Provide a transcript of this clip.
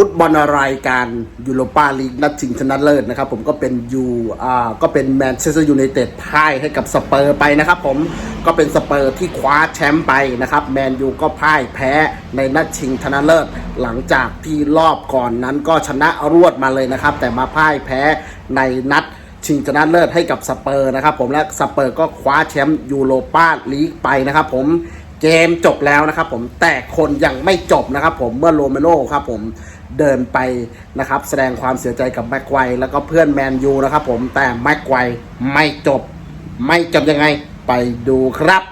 ฟุตบอลรายการยูโรปาลีกนัดชิงชนะเลิศนะครับ ผมก็เป็นยูอ่าก็เป็นแมนเชสเตอร์ยูไนเต็ดพ่ายให้กับสเปอร์ไปนะครับ ผมก็เป็นสเปอร์ที่คว้าแชมป์ไปนะครับแมนยูก็พ่ายแพ้ในนัดชิงชนะเลิศ หลังจากที่รอบก่อนนั้นก็ชนะรวดมาเลยนะครับ แต่มาพ่ายแพ้ในนัดชิงชนะเลิศให้กับสเปอร์นะครับ ผมและสเปอร์ก็คว้าแชมป์ยูโรปาลีกไปนะครับ ผม เกมจบแล้วนะครับผมแต่คนยังไม่จบนะครับผมเมื่อโรเมโรครับผมเดินไปนะครับแสดงความเสียใจกับแม็กไกวแล้วก็เพื่อนแมนยูนะครับผมแต่แม็กไกวไม่จบ ไม่จบยังไงไปดูครับ